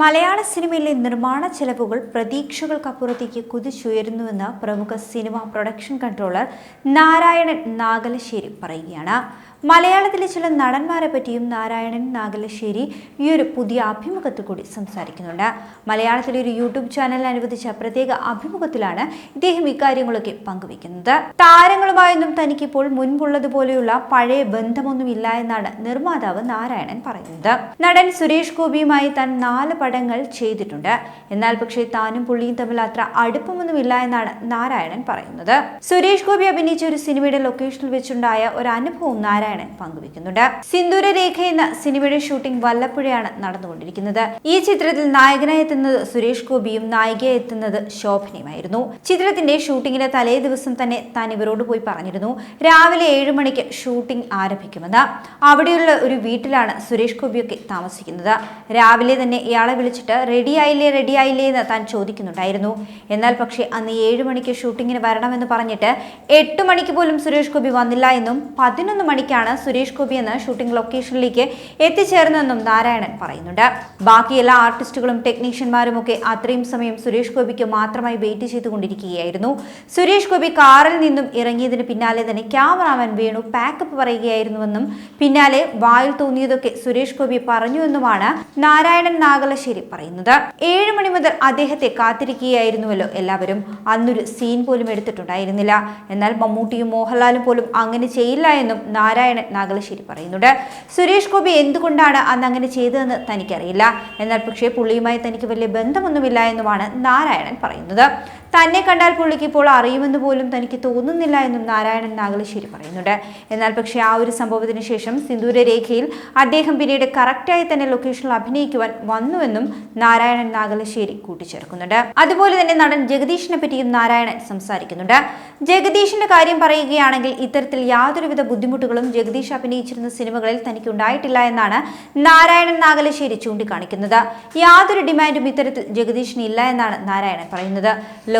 മലയാള സിനിമയിലെ നിർമ്മാണ ചെലവുകൾ പ്രതീക്ഷകൾക്കപ്പുറത്തേക്ക് കുതിച്ചുയരുന്നുവെന്ന് പ്രമുഖ cinema production controller Narayanan Nagalassery പറയുകയാണ്. മലയാളത്തിലെ ചില നടന്മാരെ പറ്റിയും നാരായണൻ നാഗലശ്ശേരി ഈ ഒരു പുതിയ അഭിമുഖത്തിൽ കൂടി സംസാരിക്കുന്നുണ്ട്. മലയാളത്തിലെ ഒരു യൂട്യൂബ് ചാനൽ അനുവദിച്ച പ്രത്യേക അഭിമുഖത്തിലാണ് ഇദ്ദേഹം ഇക്കാര്യങ്ങളൊക്കെ പങ്കുവെക്കുന്നത് താരങ്ങളുമായൊന്നും തനിക്കിപ്പോൾ മുൻപുള്ളതുപോലെയുള്ള പഴയ ബന്ധമൊന്നും ഇല്ല എന്നാണ് നിർമ്മാതാവ് നാരായണൻ പറയുന്നത്. നടൻ സുരേഷ് ഗോപിയുമായി താൻ നാല് പടങ്ങൾ ചെയ്തിട്ടുണ്ട്. എന്നാൽ പക്ഷേ താനും പുള്ളിയും തമ്മിൽ അത്ര അടുപ്പമൊന്നുമില്ല എന്നാണ് നാരായണൻ പറയുന്നത്. സുരേഷ് ഗോപി അഭിനയിച്ച ഒരു സിനിമയുടെ ലൊക്കേഷനിൽ വെച്ചുണ്ടായ ഒരു അനുഭവം നാരായണൻ പങ്കുവെക്കുന്നുണ്ട് സിന്ദൂര രേഖ എന്ന സിനിമയുടെ ഷൂട്ടിംഗ് വല്ലപ്പുഴയാണ് നടന്നുകൊണ്ടിരിക്കുന്നത്. ഈ ചിത്രത്തിൽ നായകനായി എത്തുന്നത് സുരേഷ് ഗോപിയും നായികയായി എത്തുന്നത് ശോഭനയുമായിരുന്നു. ചിത്രത്തിന്റെ ഷൂട്ടിങ്ങിന് തലേ ദിവസം തന്നെ താൻ ഇവരോട് പോയി പറഞ്ഞിരുന്നു രാവിലെ ഏഴ് മണിക്ക് ഷൂട്ടിംഗ് ആരംഭിക്കുമെന്ന്. അവിടെയുള്ള ഒരു വീട്ടിലാണ് സുരേഷ് ഗോപിയൊക്കെ താമസിക്കുന്നത്. രാവിലെ തന്നെ ഇയാളെ വിളിച്ചിട്ട് റെഡിയായില്ലേ റെഡിയായില്ലേ എന്ന് താൻ ചോദിക്കുന്നുണ്ടായിരുന്നു. എന്നാൽ പക്ഷേ അന്ന് ഏഴ് മണിക്ക് ഷൂട്ടിങ്ങിന് വരണമെന്ന് പറഞ്ഞിട്ട് എട്ട് മണിക്ക് പോലും സുരേഷ് ഗോപി വന്നില്ല എന്നും പതിനൊന്ന് മണിക്കാണ് സുരേഷ് ഗോപി എന്ന ഷൂട്ടിംഗ് ലൊക്കേഷനിലേക്ക് എത്തിച്ചേർന്നതെന്നും നാരായണൻ പറയുന്നുണ്ട്. ബാക്കി എല്ലാ ആർട്ടിസ്റ്റുകളും ടെക്നീഷ്യന്മാരും ഒക്കെ അത്രയും സമയം സുരേഷ് ഗോപിക്ക് മാത്രമായി വെയിറ്റ് ചെയ്തുകൊണ്ടിരിക്കുകയായിരുന്നു. സുരേഷ് ഗോപി കാറിൽ നിന്നും ഇറങ്ങിയതിന് പിന്നാലെ തന്നെ ക്യാമറാമാൻ വേണു പാക്കപ്പ് പറയുകയായിരുന്നുവെന്നും പിന്നാലെ വായിൽ തോന്നിയതൊക്കെ സുരേഷ് ഗോപി പറഞ്ഞുവെന്നുമാണ് നാരായണൻ നാഗലശ്ശേരി പറയുന്നത്. ഏഴ് മണി മുതൽ അദ്ദേഹത്തെ കാത്തിരിക്കുകയായിരുന്നുവല്ലോ എല്ലാവരും. അന്നൊരു സീൻ പോലും എടുത്തിട്ടുണ്ടായിരുന്നില്ല. എന്നാൽ മമ്മൂട്ടിയും മോഹൻലാലും പോലും അങ്ങനെ ചെയ്യില്ല എന്നും നാരായണൻ നാഗലശ്ശേരി പറയുന്നുണ്ട് സുരേഷ് ഗോപി എന്തുകൊണ്ടാണ് അന്ന് അങ്ങനെ ചെയ്തതെന്ന് തനിക്കറിയില്ല. എന്നാൽ പക്ഷേ പുള്ളിയുമായി തനിക്ക് വലിയ ബന്ധമൊന്നുമില്ല എന്നുമാണ് നാരായണൻ പറയുന്നത്. തന്നെ കണ്ടാൽ പുള്ളിക്ക് ഇപ്പോൾ അറിയുമെന്ന് പോലും തനിക്ക് തോന്നുന്നില്ല എന്നും നാരായണൻ നാഗലശ്ശേരി പറയുന്നുണ്ട്. എന്നാൽ പക്ഷേ ആ ഒരു സംഭവത്തിന് ശേഷം സിന്ദൂര രേഖയിൽ അദ്ദേഹം പിന്നീട് കറക്റ്റായി തന്നെ ലൊക്കേഷനിൽ അഭിനയിക്കുവാൻ വന്നുവെന്നും നാരായണൻ നാഗലശ്ശേരി കൂട്ടിച്ചേർക്കുന്നുണ്ട്. അതുപോലെ തന്നെ നടൻ ജഗദീഷിനെ പറ്റിയും നാരായണൻ സംസാരിക്കുന്നുണ്ട്. ജഗദീഷിന്റെ കാര്യം പറയുകയാണെങ്കിൽ ഇത്തരത്തിൽ യാതൊരുവിധ ബുദ്ധിമുട്ടുകളും ജഗദീഷ് അഭിനയിച്ചിരുന്ന സിനിമകളിൽ തനിക്ക് ഉണ്ടായിട്ടില്ല എന്നാണ് നാരായണൻ നാഗലശ്ശേരി ചൂണ്ടിക്കാണിക്കുന്നത്. യാതൊരു ഡിമാൻഡും ഇത്തരത്തിൽ ജഗദീഷിന് ഇല്ല എന്നാണ് നാരായണൻ പറയുന്നത്.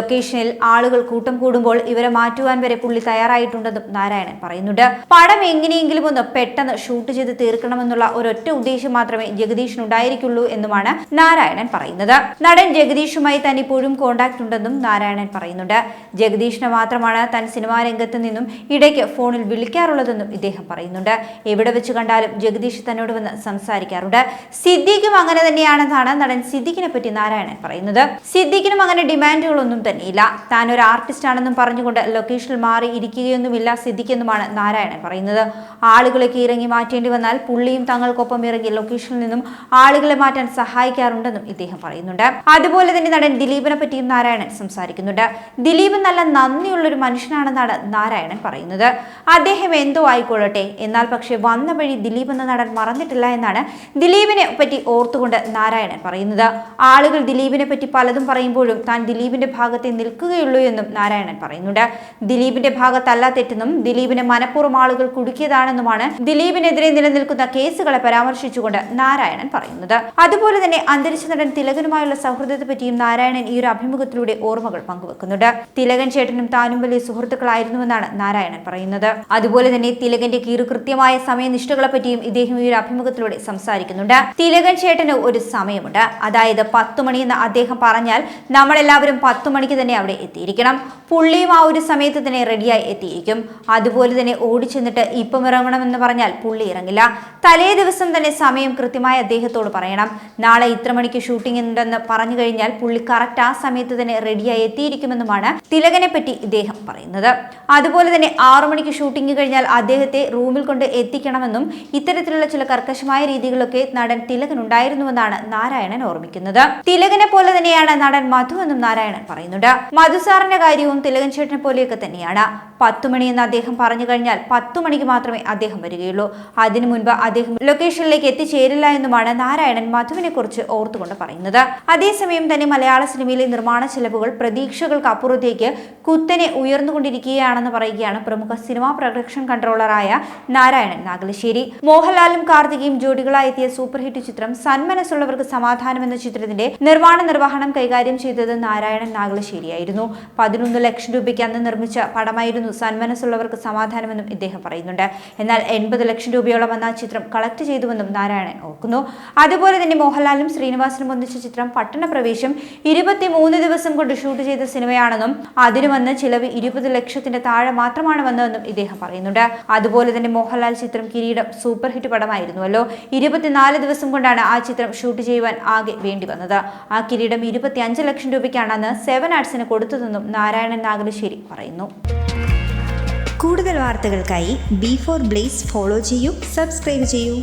ലൊക്കേഷനിൽ ആളുകൾ കൂട്ടം കൂടുമ്പോൾ ഇവരെ മാറ്റുവാൻ വരെ പുള്ളി തയ്യാറായിട്ടുണ്ടെന്നും നാരായണൻ പറയുന്നുണ്ട്. പടം എങ്ങനെയെങ്കിലും ഒന്ന് പെട്ടെന്ന് ഷൂട്ട് ചെയ്ത് തീർക്കണമെന്നുള്ള ഒരൊറ്റ ഉദ്ദേശം മാത്രമേ ജഗദീഷിന് ഉണ്ടായിരിക്കുള്ളൂ എന്നുമാണ് നാരായണൻ പറയുന്നത്. നടൻ ജഗദീഷുമായി താൻ ഇപ്പോഴും കോണ്ടാക്ട് ഉണ്ടെന്നും നാരായണൻ പറയുന്നുണ്ട്. ജഗദീഷിനെ മാത്രമാണ് തൻ സിനിമാ രംഗത്ത് നിന്നും ഇടയ്ക്ക് ഫോണിൽ വിളിക്കാറുള്ളതെന്നും ഇദ്ദേഹം പറയുന്നുണ്ട്. എവിടെ വെച്ച് കണ്ടാലും ജഗദീഷ് തന്നോട് വന്ന് സംസാരിക്കാറുണ്ട്. സിദ്ദീഖും അങ്ങനെ തന്നെയാണെന്നാണ് നടൻ സിദ്ദീഖിനെ പറ്റി നാരായണൻ പറയുന്നത്. സിദ്ദീഖിനും അങ്ങനെ ഡിമാൻഡുകളൊന്നും തന്നെയില്ല താൻ ഒരു ആർട്ടിസ്റ്റ് ആണെന്നും പറഞ്ഞുകൊണ്ട് ലൊക്കേഷനിൽ മാറി ഇരിക്കുകയൊന്നുമില്ല സിദ്ധിക്കെന്നുമാണ് നാരായണൻ പറയുന്നത്. ആളുകളൊക്കെ ഇറങ്ങി മാറ്റേണ്ടി വന്നാൽ പുള്ളിയും തങ്ങൾക്കൊപ്പം ഇറങ്ങി ലൊക്കേഷനിൽ നിന്നും ആളുകളെ മാറ്റാൻ സഹായിക്കാറുണ്ടെന്നും ഇദ്ദേഹം പറയുന്നുണ്ട്. അതുപോലെ തന്നെ നടൻ ദിലീപിനെ പറ്റിയും നാരായണൻ സംസാരിക്കുന്നുണ്ട്. ദിലീപ് നല്ല നന്ദിയുള്ള ഒരു മനുഷ്യനാണെന്നാണ് നാരായണൻ പറയുന്നത്. അദ്ദേഹം എന്തോ ആയിക്കൊള്ളട്ടെ എന്നാൽ പക്ഷേ വന്ന വഴി ദിലീപ് എന്ന നടൻ മറന്നിട്ടില്ല എന്നാണ് ദിലീപിനെ പറ്റി ഓർത്തുകൊണ്ട് നാരായണൻ പറയുന്നത്. ആളുകൾ ദിലീപിനെ പറ്റി പലതും പറയുമ്പോഴും താൻ ദിലീപിന്റെ ഭാഗത്തെ നിൽക്കുകയുള്ളൂ എന്നും നാരായണൻ പറയുന്നുണ്ട്. ദിലീപിന്റെ ഭാഗത്തല്ല തെറ്റെന്നും ദിലീപിനെ മനഃപൂർവം ആളുകൾ കുടുക്കിയതാണെന്നുമാണ് ദിലീപിനെതിരെ നിലനിൽക്കുന്ന കേസുകളെ പരാമർശിച്ചുകൊണ്ട് നാരായണൻ പറയുന്നത്. അതുപോലെ തന്നെ അന്തരിച്ച നടൻ തിലകനുമായുള്ള സൗഹൃദത്തെ പറ്റിയും നാരായണൻ ഈ ഒരു അഭിമുഖത്തിലൂടെ ഓർമ്മകൾ പങ്കുവെക്കുന്നുണ്ട്. തിലകൻ ചേട്ടനും താനും വലിയ സുഹൃത്തുക്കളായിരുന്നുവെന്നാണ് നാരായണൻ പറയുന്നത്. അതുപോലെ തന്നെ തിലകന്റെ കീറു കൃത്യമായ സമയനിഷ്ഠകളെ പറ്റിയും ഇദ്ദേഹം ഈ ഒരു അഭിമുഖത്തിലൂടെ സംസാരിക്കുന്നുണ്ട്. തിലകൻ ചേട്ടന് ഒരു സമയമുണ്ട്. അതായത് പത്തു മണി എന്ന് അദ്ദേഹം പറഞ്ഞാൽ നമ്മളെല്ലാവരും പത്തു മണിക്ക് തന്നെ അവിടെ എത്തിയിരിക്കണം. പുള്ളിയും ആ ഒരു സമയത്ത് തന്നെ റെഡിയായി എത്തിയിരിക്കും. അതുപോലെ തന്നെ ഓടിച്ചെന്നിട്ട് ഇപ്പം ഇറങ്ങണമെന്ന് പറഞ്ഞാൽ പുള്ളി ഇറങ്ങില്ല. തലേ ദിവസം തന്നെ സമയം കൃത്യമായി അദ്ദേഹത്തോട് പറയണം. നാളെ ഇത്ര മണിക്ക് ഷൂട്ടിംഗ് ഉണ്ടെന്ന് പറഞ്ഞു കഴിഞ്ഞാൽ പുള്ളി കറക്റ്റ് ആ സമയത്ത് തന്നെ റെഡിയായി എത്തിയിരിക്കുമെന്നുമാണ് തിലകനെ പറ്റി ഇദ്ദേഹം പറയുന്നത്. അതുപോലെ തന്നെ ആറു മണിക്ക് ഷൂട്ടിംഗ് കഴിഞ്ഞാൽ അദ്ദേഹത്തെ റൂമിൽ കൊണ്ട് എത്തിക്കണമെന്നും ഇത്തരത്തിലുള്ള ചില കർക്കശമായ രീതികളൊക്കെ നടൻ തിലകൻ ഉണ്ടായിരുന്നുവെന്നാണ് നാരായണൻ ഓർമ്മിക്കുന്നത്. തിലകനെ പോലെ തന്നെയാണ് നടൻ മധു എന്നും നാരായണൻ പറയുന്നുണ്ട്. മധുസാറിന്റെ കാര്യവും തിലകൻ ചേട്ടനെ പോലെയൊക്കെ തന്നെയാണ്. പത്തു മണി എന്ന് അദ്ദേഹം പറഞ്ഞു കഴിഞ്ഞാൽ പത്തു മണിക്ക് മാത്രമേ അദ്ദേഹം വരികയുള്ളൂ. അതിനു മുൻപ് അദ്ദേഹം ലൊക്കേഷനിലേക്ക് എത്തിച്ചേരില്ല എന്നുമാണ് നാരായണൻ മധുവിനെ കുറിച്ച് ഓർത്തുകൊണ്ട് പറയുന്നത്. അതേസമയം തന്നെ മലയാള സിനിമയിലെ നിർമ്മാണ ചെലവുകൾ പ്രതീക്ഷകൾക്ക് അപ്പുറത്തേക്ക് കുത്തനെ ഉയർന്നുകൊണ്ടിരിക്കുകയാണെന്ന് പറയുകയാണ് പ്രമുഖ സിനിമാ പ്രൊഡക്ഷൻ കൺട്രോളറായ നാരായണൻ നാഗലശ്ശേരി. മോഹൻലാലും കാർത്തികയും ജോഡികളായി എത്തിയ സൂപ്പർ ഹിറ്റ് ചിത്രം സന്മനസ്സുള്ളവർക്ക് സമാധാനം എന്ന ചിത്രത്തിന്റെ നിർമ്മാണ നിർവഹണം കൈകാര്യം ചെയ്തത് നാരായണൻ നാഗലശ്ശേരി നാഗലശ്ശേരിയായിരുന്നു പതിനൊന്ന് ലക്ഷം രൂപയ്ക്ക് അന്ന് നിർമ്മിച്ച പടമായിരുന്നു സന്മനസ്സുള്ളവർക്ക് സമാധാനമെന്നും ഇദ്ദേഹം പറയുന്നുണ്ട്. എന്നാൽ എൺപത് ലക്ഷം രൂപയോളം വന്ന ചിത്രം കളക്ട് ചെയ്തുവെന്നും നാരായണൻ ഓർക്കുന്നു. അതുപോലെ തന്നെ മോഹൻലാലും ശ്രീനിവാസനും ഒന്നിച്ച ചിത്രം പട്ടണപ്രവേശം ഇരുപത്തിമൂന്ന് ദിവസം കൊണ്ട് ഷൂട്ട് ചെയ്ത സിനിമയാണെന്നും അതിനു വന്ന് ചിലവ് ഇരുപത് ലക്ഷത്തിന്റെ താഴെ മാത്രമാണ് വന്നതെന്നും ഇദ്ദേഹം പറയുന്നുണ്ട്. അതുപോലെ തന്നെ മോഹൻലാൽ ചിത്രം കിരീടം സൂപ്പർ ഹിറ്റ് പടമായിരുന്നുവല്ലോ. ഇരുപത്തിനാല് ദിവസം കൊണ്ടാണ് ആ ചിത്രം ഷൂട്ട് ചെയ്യുവാൻ ആകെ വേണ്ടി വന്നത്. ആ കിരീടം ഇരുപത്തിയഞ്ച് ലക്ഷം രൂപയ്ക്കാണ് അന്ന് ആർട്സിന് കൊടുത്തതെന്നും നാരായണൻ നാഗലശ്ശേരി പറയുന്നു. കൂടുതൽ വാർത്തകൾക്കായി ബി ഫോർ ബ്ലേസ് ഫോളോ ചെയ്യൂ സബ്സ്ക്രൈബ് ചെയ്യൂ.